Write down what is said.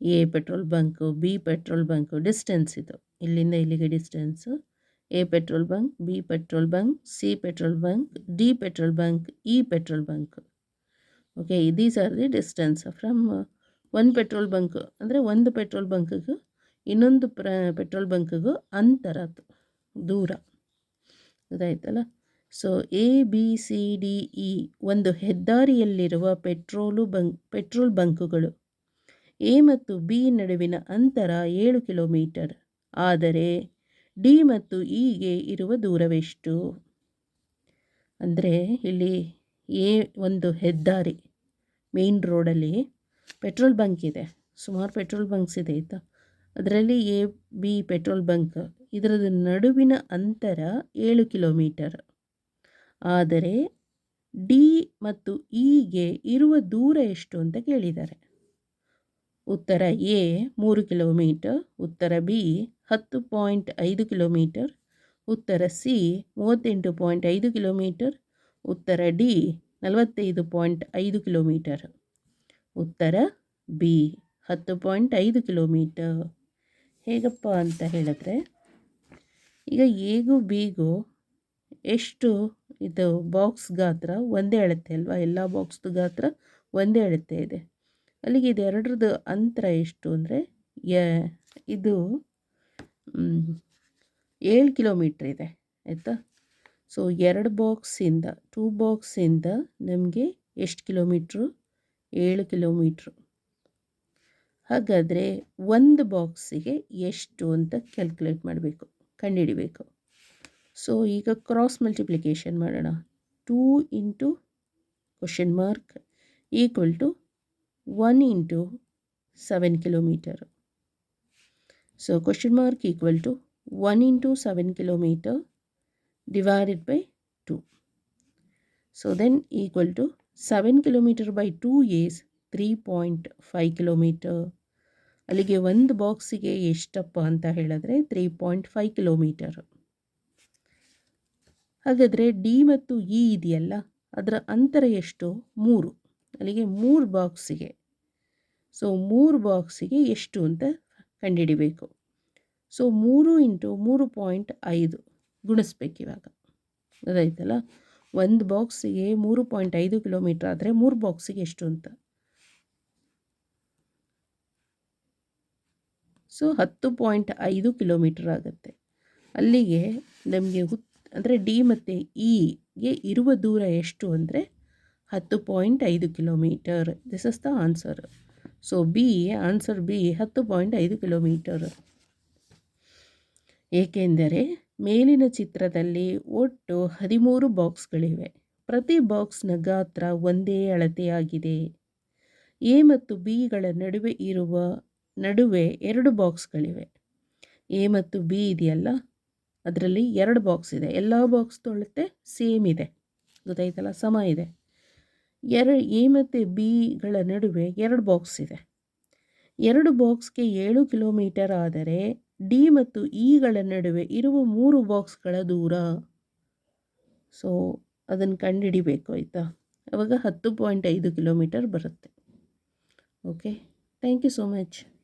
A petrol bunk, B petrol bunk, distance ಇದು. ಇಲ್ಲಿಂದ ಇಲ್ಲಿಗೆ distance. A petrol bunk, B petrol bunk, C petrol bunk, D petrol bunk, E petrol bunk. Okay these are the distance from ಒಂದು petrol bunk ಅಂದರೆ ಒಂದು petrol ಬಂಕ್ಗೂ ಇನ್ನೊಂದು ಪ್ರ petrol ಬಂಕ್ಗೂ ಅಂತರ, ದೂರ. ಗೊತ್ತಾಯ್ತಲ್ಲ? So A B C D E ಒಂದು ಹೆದ್ದಾರಿಯಲ್ಲಿರುವ ಪೆಟ್ರೋಲು ಬಂಕ್ ಪೆಟ್ರೋಲ್ ಬಂಕುಗಳು ಎ ಮತ್ತು ಬಿ ನಡುವಿನ ಅಂತರ ಏಳು ಕಿಲೋಮೀಟರ್. ಆದರೆ ಡಿ ಮತ್ತು ಇಗೆ ಇರುವ ದೂರವೆಷ್ಟು? ಅಂದರೆ, ಇಲ್ಲಿ ಎ ಒಂದು ಹೆದ್ದಾರಿ ಮೇನ್ ರೋಡಲ್ಲಿ ಪೆಟ್ರೋಲ್ ಬಂಕ್ ಇದೆ. ಸುಮಾರು ಪೆಟ್ರೋಲ್ ಬಂಕ್ಸ್ ಇದೆ ಆಯಿತಾ? ಅದರಲ್ಲಿ ಎ ಬಿ ಪೆಟ್ರೋಲ್ ಬಂಕ್ ಇದರದ ನಡುವಿನ ಅಂತರ ಏಳು ಕಿಲೋಮೀಟರ್. ಆದರೆ ಡಿ ಮತ್ತು ಇಗೆ ಇರುವ ದೂರ ಎಷ್ಟು ಅಂತ ಕೇಳಿದ್ದಾರೆ. ಉತ್ತರ ಎ, ಮೂರು ಕಿಲೋಮೀಟರ್, ಉತ್ತರ ಬಿ, ಹತ್ತು ಪಾಯಿಂಟ್ ಐದು ಕಿಲೋಮೀಟರ್, ಉತ್ತರ ಸಿ, ಮೂವತ್ತೆಂಟು ಪಾಯಿಂಟ್ ಐದು ಕಿಲೋಮೀಟರ್, ಉತ್ತರ ಡಿ, ನಲವತ್ತೈದು ಪಾಯಿಂಟ್ ಐದು ಕಿಲೋಮೀಟರ್. ಉತ್ತರ ಬಿ, ಹತ್ತು ಪಾಯಿಂಟ್ ಐದು ಕಿಲೋಮೀಟರ್. ಹೇಗಪ್ಪ ಅಂತ ಹೇಳಿದ್ರೆ, ಈಗ ಎಗೂ ಬಿಗೂ ಎಷ್ಟು ಇದು ಬಾಕ್ಸ್ ಗಾತ್ರ ಒಂದೇ ಅಳತೆ ಅಲ್ವಾ? ಎಲ್ಲ ಬಾಕ್ಸ್ದು ಗಾತ್ರ ಒಂದೇ ಅಳತೆ ಇದೆ. ಅಲ್ಲಿಗೆ ಇದೆರಡ್ರದ್ದು ಅಂತರ ಎಷ್ಟು ಅಂದರೆ ಇದು ಏಳು ಕಿಲೋಮೀಟ್ರ್ ಇದೆ, ಆಯಿತಾ? ಸೊ ಎರಡು ಬಾಕ್ಸಿಂದ ಟೂ ಬಾಕ್ಸಿಂದ ನಮಗೆ ಎಷ್ಟು ಕಿಲೋಮೀಟ್ರು? ಏಳು ಕಿಲೋಮೀಟ್ರು. ಹಾಗಾದರೆ ಒಂದು ಬಾಕ್ಸಿಗೆ ಎಷ್ಟು ಅಂತ ಕ್ಯಾಲ್ಕುಲೇಟ್ ಮಾಡಬೇಕು, ಕಂಡುಹಿಡಿಬೇಕು. ಸೊ ಈಗ ಕ್ರಾಸ್ ಮಲ್ಟಿಪ್ಲಿಕೇಶನ್ ಮಾಡೋಣ. Two into question mark equal to one into seven kilometre so question mark equal to one into seven kilometre divided by two so then equal to seven kilometre by two is three point five kilometre ಅಲ್ಲಿಗೆ ಒಂದು ಬಾಕ್ಸಿಗೆ ಎಷ್ಟಪ್ಪ ಅಂತ ಹೇಳಿದ್ರೆ three point five kilometre ಹಾಗಾದರೆ D ಮತ್ತು E ಇದೆಯಲ್ಲ, ಅದರ ಅಂತರ ಎಷ್ಟು? ಮೂರು. ಅಲ್ಲಿಗೆ ಮೂರು ಬಾಕ್ಸಿಗೆ ಸೊ ಮೂರು ಬಾಕ್ಸಿಗೆ ಎಷ್ಟು ಅಂತ ಕಂಡುಹಿಡಿಬೇಕು. ಸೊ ಮೂರು ಇಂಟು ಮೂರು ಪಾಯಿಂಟ್ ಐದು ಗುಣಿಸ್ಬೇಕು ಇವಾಗ. ಅದಾಯ್ತಲ್ಲ? ಒಂದು ಬಾಕ್ಸಿಗೆ ಮೂರು ಪಾಯಿಂಟ್ ಐದು ಕಿಲೋಮೀಟ್ರ್ ಆದರೆ ಮೂರು ಬಾಕ್ಸಿಗೆ ಎಷ್ಟು ಅಂತ? ಸೊ ಹತ್ತು ಪಾಯಿಂಟ್ ಐದು ಕಿಲೋಮೀಟರ್ ಆಗುತ್ತೆ. ಅಲ್ಲಿಗೆ ನಮಗೆ ಹುತ್ ಅಂದರೆ ಡಿ ಮತ್ತು ಇಗೆ ಇರುವ ದೂರ ಎಷ್ಟು ಅಂದರೆ ಹತ್ತು ಪಾಯಿಂಟ್ ಐದು kilometre. This is the answer so B answer B ಹತ್ತು ಪಾಯಿಂಟ್ ಐದು ಕಿಲೋಮೀಟರ್. ಏಕೆಂದರೆ ಮೇಲಿನ ಚಿತ್ರದಲ್ಲಿ ಒಟ್ಟು ಹದಿಮೂರು ಬಾಕ್ಸ್ಗಳಿವೆ. ಪ್ರತಿ ಬಾಕ್ಸ್ನ ಗಾತ್ರ ಒಂದೇ ಅಳತೆಯಾಗಿದೆ. ಎ ಮತ್ತು ಬಿಗಳ ನಡುವೆ ಇರುವ ನಡುವೆ ಎರಡು ಬಾಕ್ಸ್ಗಳಿವೆ. ಎ ಮತ್ತು ಬಿ ಇದೆಯಲ್ಲ? ಅದರಲ್ಲಿ ಎರಡು ಬಾಕ್ಸ್ ಇದೆ. ಎಲ್ಲ ಬಾಕ್ಸ್ ತೊಳತೆ ಸೇಮ್ ಇದೆ. ಗೊತ್ತಾಯ್ತಲ್ಲ? ಸಮ ಇದೆ. ಎರಡು ಎ ಮತ್ತು ಬಿಗಳ ನಡುವೆ ಎರಡು ಬಾಕ್ಸ್ ಇದೆ. ಎರಡು ಬಾಕ್ಸ್ಗೆ ಏಳು ಕಿಲೋಮೀಟರ್ ಆದರೆ ಡಿ ಮತ್ತು ಇಗಳ ನಡುವೆ ಇರುವ ಮೂರು ಬಾಕ್ಸ್ಗಳ ದೂರ. ಸೊ, ಅದನ್ನು ಕಂಡುಹಿಡಿಬೇಕು ಆಯಿತಾ? ಅವಾಗ ಹತ್ತು ಪಾಯಿಂಟ್ ಐದು ಕಿಲೋಮೀಟರ್ ಬರುತ್ತೆ. Okay? Thank you so much.